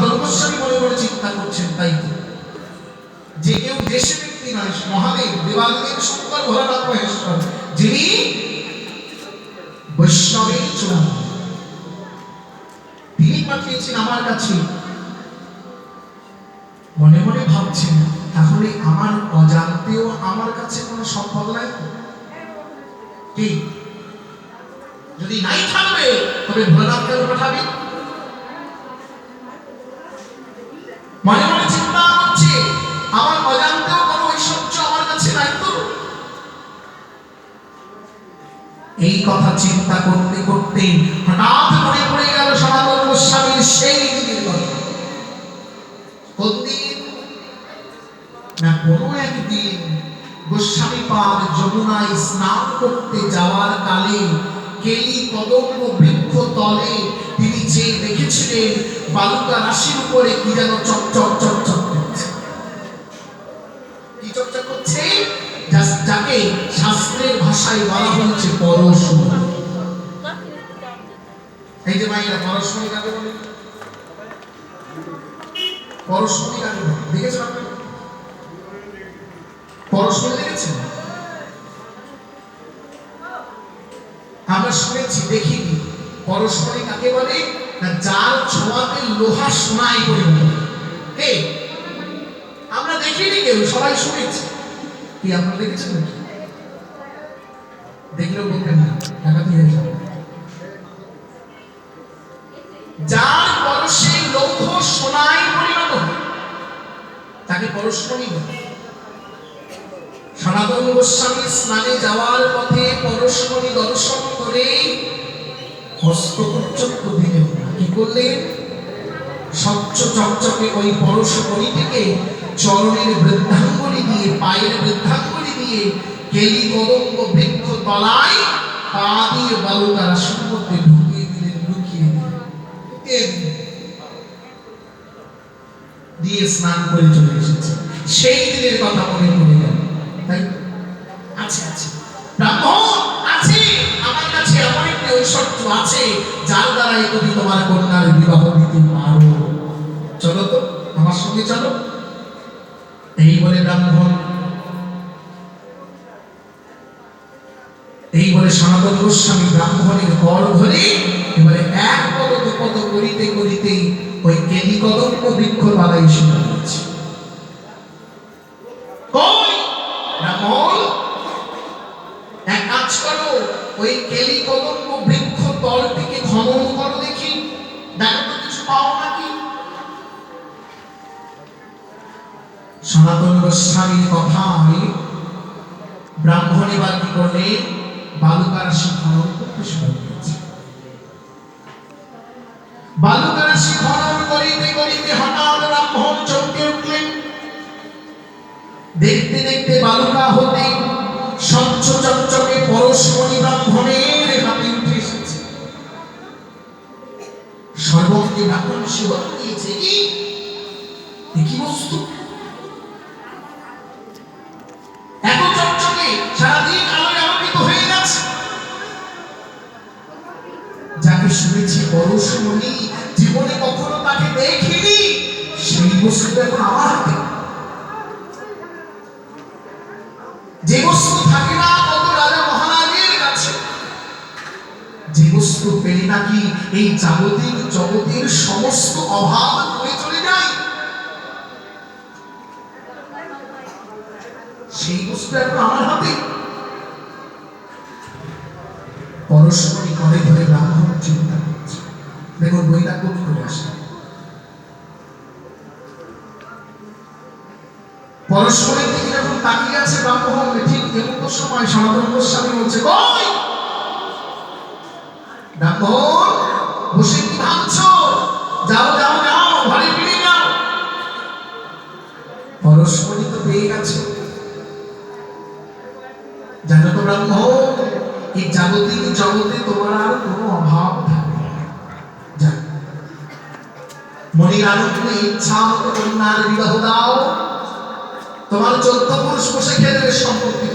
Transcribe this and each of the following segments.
সনাতন মনে মনে চিন্তা করছেন, তাই তো? যে কেউ দেশে ব্যক্তি নয়, মহাদেব দেবাদেব শঙ্কর, ভোলানাথ, মহেশ্বর, যিনি বৈষ্ণবের চূড়ান্ত। তিনি পাঠিয়েছেন আমার কাছে। মনে মনে ভাবছেন, তাহলে আমার অজান্তেও আমার কাছে কোনো সম্পদ নাই? কি? যদি নাই থাকবে, তবে ভোলানাথ কেন পাঠাবে? কথা চিন্তা করতে করতে হঠাৎ মনে পড়ে গেল সনাতন গোস্বামীর সেই কথা। কোন একদিন গোস্বামী পাদ যমুনায় স্নান করতে যাওয়ার কালে কেলি কদম্ব বৃক্ষ তলে তিনি যে দেখেছিলেন, বালুকা রাশির উপরে কি যেন চকচক চকচক ভাষায় বলা হচ্ছে এই যে কাকে বলে? দেখেছেন? আমরা শুনেছি, দেখিনি। পরশমণি কাকে বলে? না, যার ছোঁয়াতে লোহা সোনায় পরিণত হয়। কে? আমরা দেখিনি কেউ, সবাই শুনেছি। কি, আপনারা দেখেছেন নাকি দেখলেও বলবেন না ডাকাতি যাবে যার পরশে লৌহ সোনায় পরিণত, তাকে পরশমণি বলে। সনাতন গোস্বামী স্নানে যাওয়ার পথে দর্শন কি ওই চরণের বৃদ্ধাঙ্গুলি দিয়ে, পায়ের বৃদ্ধাঙ্গুলি দিয়ে বৃক্ষ তলায় পা দিয়ে রাশির মধ্যে ঢুকিয়ে দিলেন, লুকিয়ে দিলেন। দিয়ে স্নান করে চলে এসেছে। সেই দিনের কথা মনে গেল। তাই ব্রাহ্মণ, আছে। আমার কাছে এমন একটি ঐশ্বর্য আছে, যার দ্বারা এই তুমি তোমার কন্যার বিবাহ দিতে পারো। চলো তো, আমার সঙ্গে চলো। এই বলে ব্রাহ্মণ এই বলে সনাতন গোস্বামী ব্রাহ্মণের কর ধরে এবারে এক পদ দু পদ করিতে করিতে ওই কেলি কদম্ব বৃক্ষ বালাই কই? ব্রাহ্মণ এক কাজ করো, ওই কেলি কদম্ব বৃক্ষ তলটিকে খনন করো দেখি। দেখো তো কিছু পাও নাকি? সনাতন গোস্বামীর কথায় ব্রাহ্মণ এবার কি করলে? বালুকা রাশি খনন করতে শুরু করেছে। বালুকা রাশি করিতে করিতে হঠাৎ ব্রাহ্মণ চমকে উঠলেন। দেখতে দেখতে বালুকা হতে স্বচ্ছ চকচকে পরশমণি ব্রাহ্মণের হাতে উঠে এসেছে। সর্বঙ্গে ব্রাহ্মণ শিবন দিয়েছে কি শুনেছি পরশমণি জীবনে কখনো তাকে দেখিনি। সেই বস্তু এখন আমার হাতে। যে বস্তু থাকে না কত রাজা মহারাজের কাছে। যে বস্তু পেলে নাকি এই জাগতিক জগতের সমস্ত অভাব দূরে চলে যায়। সেই বস্তু এখন আমার হাতে। পরস্পরই করে ধরে ব্রাহ্মণ করছে। দেখুন, বইটা কোট করে আসে। পরস্পরের দিকে যখন তাকিয়ে আছে ব্রাহ্মণ ঠিক সময় সনাতন গোস্বামী বলছে, কই? ব্রাহ্মণ বসে কি ভাবছ? যাও যাও যাও ফিরে যাও। পরস্পরই তো পেয়ে গেছে। জানো তো ব্রাহ্মণ, এই জাগতিক জগতে তোমার আর কোনো অভাব মনির আরও ইচ্ছা মতো কন্যার বিবাহ দাও। তোমার চোদ্দ পুরুষ বসে খেলে সম্পত্তি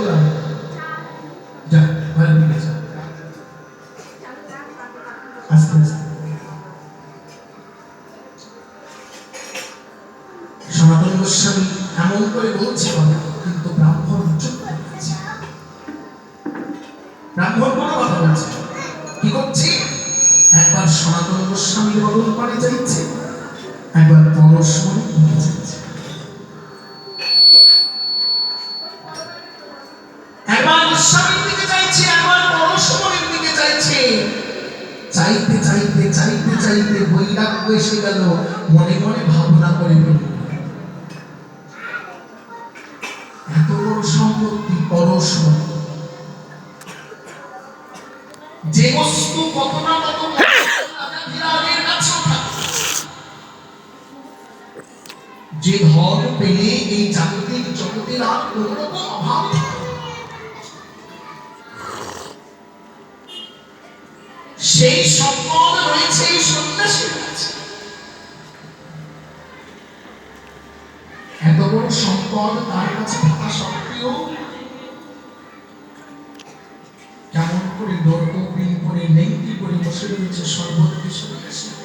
সনাতন গোস্বামী এমন করে বলছে কিন্তু ব্রাহ্মণ চুপ ব্রাহ্মণ কোনো কথা বলছে কি করছি? একবার সনাতন গোস্বামীর বদল পানি চাইছে একবার পরস্পর নিয়ে যাচ্ছে একবার গোস্বামীর দিকে চাইছে, একবার পরস্পরের দিকে চাইছে চাইতে চাইতে চাইতে চাইতে বৈরাগ্য এসে গেল, মনে মনে ভাবনা করে। এত বড় সম্পত্তি পরস্পর যে বস্তু কত না কত কাছেও থাকে। যে ধন পেলে এই জাগতিক জগতের আর কোন রকম অভাব সেই সম্পদ রয়েছে, এই সন্ন্যাসীর কাছে। এত বড় সম্পদ তার কাছে থাকা সত্ত্বেও কেমন করে দর্পপিন করে নেংটি করে বসে রয়েছে সর্বত্র সন্ন্যাসী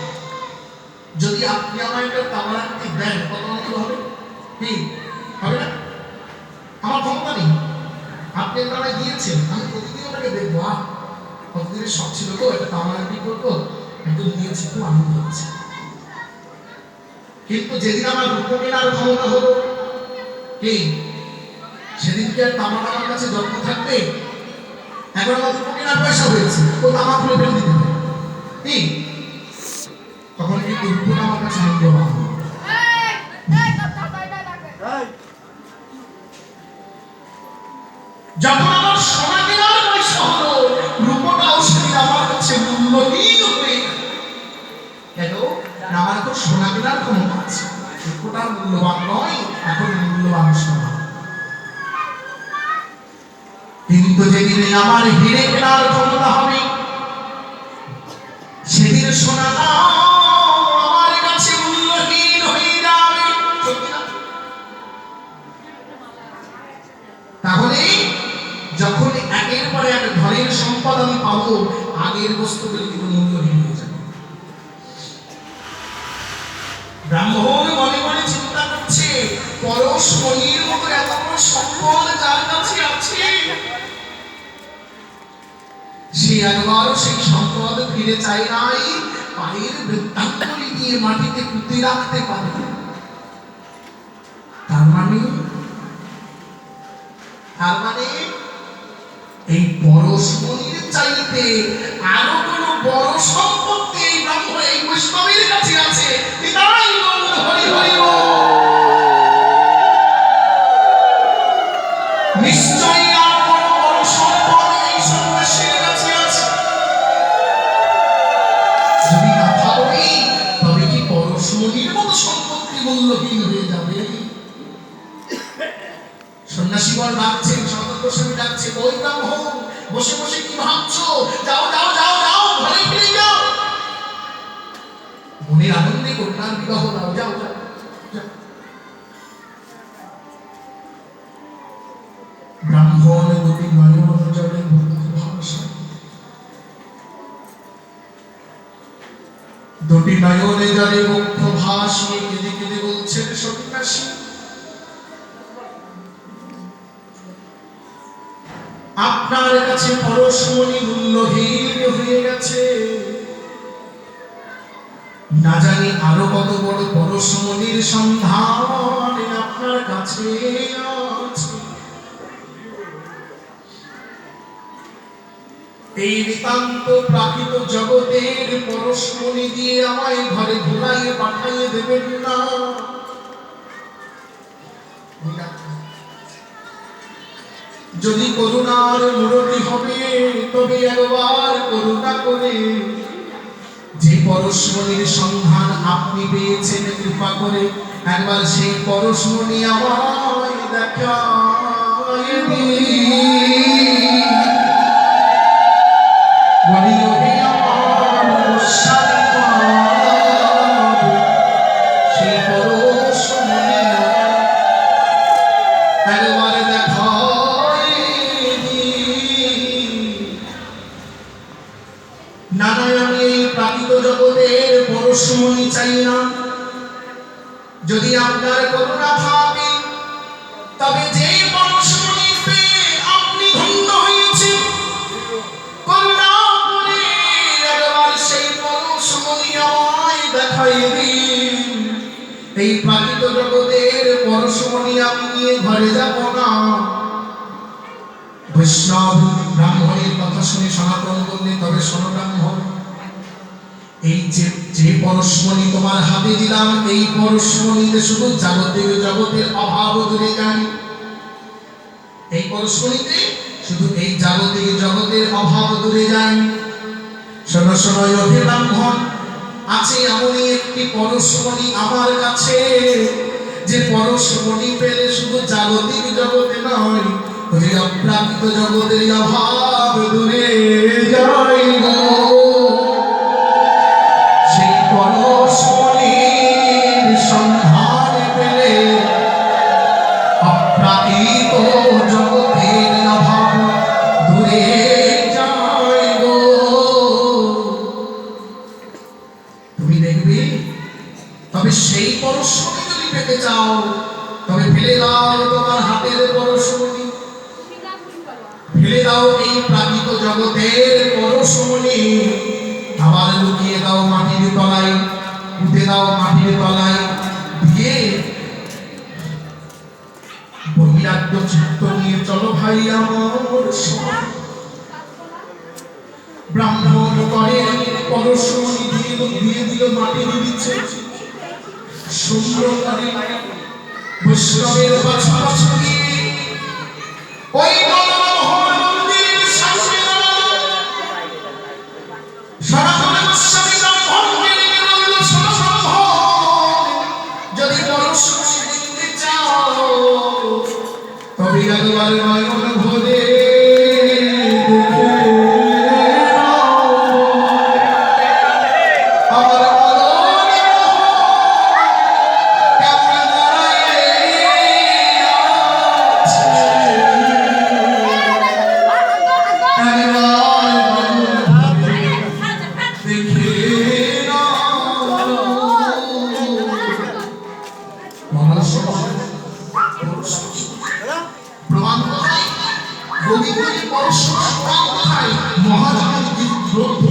যদি আপনি আমার একটা তামারাগুটি দেন, কত অঙ্ক হবে? কি হবে না? আমার ক্ষমতা নেই। আপনি তারা গিয়েছেন, আমি প্রতিদিন ওটাকে দেখব। আহ কতদিনের শখ ছিল তো, একটা তামারাগুটি করব, একদম নিয়েছি, খুব আনন্দ হচ্ছে। কিন্তু যেদিন আমার রূপ কেনার ক্ষমতা হলো, কি? সেদিন কি আর তামাক আমার কাছে যত্ন থাকবে? এখন আমার রূপ কেনার পয়সা হয়েছে ও তামাক খুলে ফেলে দিতে হবে। কি? তখন কিন্তু রূপটা আমার কাছে মূল্যবান হবে। যখন আমার সোনা কেনার পয়সা হলো রূপটাও সেদিন আমার কাছে মূল্যহীন হয়ে কেন? না আমার এখন সোনা কেনার ক্ষমতা আছে। রূপটা মূল্যবান নয় এখন মূল্যবান সোনা। কিন্তু যেদিনে আমার হিরে কেনার ক্ষমতা হবে সেদিন সোনাটা আমার সম্পদ আমি পাবো, আগের বস্তুগুলি কিন্তু মূল্যহীন হয়ে যাবে। ব্রাহ্মণ মনে মনে চিন্তা করছে, পরশ মণির মতো এত বড় সম্পদ যার কাছে আছে? সে একবারও সেই সম্পদ ফিরে চায় নাই, পায়ের মাটিতে পুঁতে রাখতে পারে তার মানে? তার মানে এই বড় পরশমণির চাইতে আরও কোন বড় সম্পত্তি এই ব্রহ্ম এই বৈষ্ণবের কাছে আছে। তাই বল হরি হরি আনন্দে কন্যার বিবাহ দাও যাও যাও। ব্রাহ্মণ দুটি নয়ন জলে ভাষা দুটি নয়নে জলে মুখ্য ভাসিয়ে কেঁদে কেঁদে বলছেন সন্ন্যাসী আপনার কাছে পরশমণি মূল্যহীন হয়ে গেছে না জানি আরও কত বড় পরশমণির সন্ধান আপনার কাছে এই নিতান্ত প্রাকৃত জগতের পরশমণি দিয়ে আমায় ঘরে ঘুরাইয়ে পাঠাইয়ে দেবেন না। যদি করুণার মূরতি হবে, তবে একবার করুণা করে যে পরশমণির সন্ধান আপনি পেয়েছেন কৃপা করে একবার সেই পরশমণি আমায় আমায় একবার দেখায় দিন। নানা আমি এই প্রাকৃত জগতের পরশমণি চাই না। যদি আপনার করুণা থাকে তবে যে এই প্রাকৃত জগতের পরশমণি আমি নিয়ে ঘরে যাব না। বৈষ্ণব ব্রাহ্মণের কথা শুনে সনাতন বললে, তবে শোনো ব্রাহ্মণ এই যে যে পরশমণি তোমার হাতে দিলাম, এই পরশমণিতে শুধু যাবতীয় জগতের অভাব দূরে যায় এই পরশমণিতে শুধু এই যাবতীয় জগতের অভাব দূরে যায় শোনো শোনো যোগী ব্রাহ্মণ আছে এমনই একটি পরশমণি আমার কাছে, যে পরশমণি পেলে শুধু জাগতিক জগতে নয় অপ্রাপ্ত জগতের অভাব দূরে। তবে সেই পরশমণি যদি পেতে চাও। তবে ফেলে দাও তোমার হাতের পরশমণি। ফেলে দাও এই প্রাকৃত জগতের পরশমণি। আবার লুকিয়ে দাও মাটির তলায়, পুঁতে দাও মাটির তলায়, দিয়ে বহিরাগ্য চিত্ত নিয়ে চলো ভাই আমার। ব্রাহ্মণ করে, পরশমণি দিয়ে দিয়ে দিল মাটির নিচে সুন্দর বৈষ্ণবের পাশাপাশি ওই যদি পরশমণি চাও তবে একবার নয়ন ভরে গ্রন্থ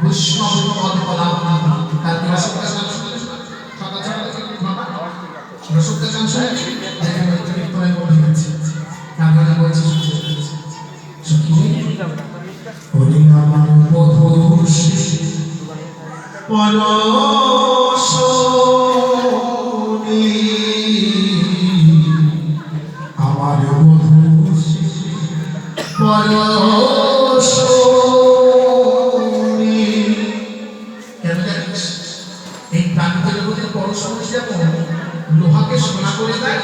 বৈষ্ণব পদ পদাবলী তার গান শুনলে সকাল সকাল থেকে বাবা রসগোল্লা গান শুনলে করে দেয়।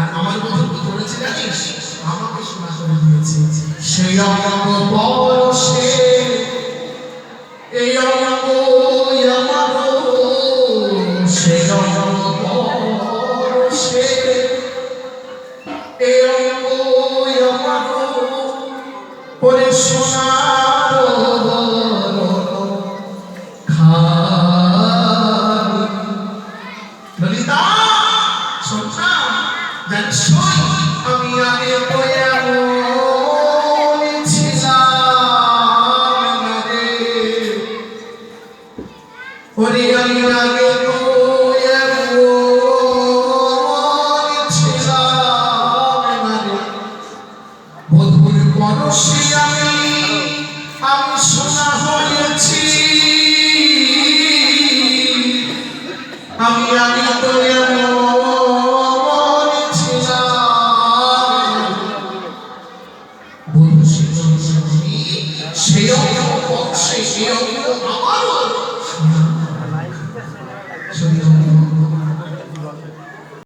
আর আমার মতো করেছে জানিস? আমাকে সোনা করে দিয়েছে। সেই অঙ্গ পরশে Oh, she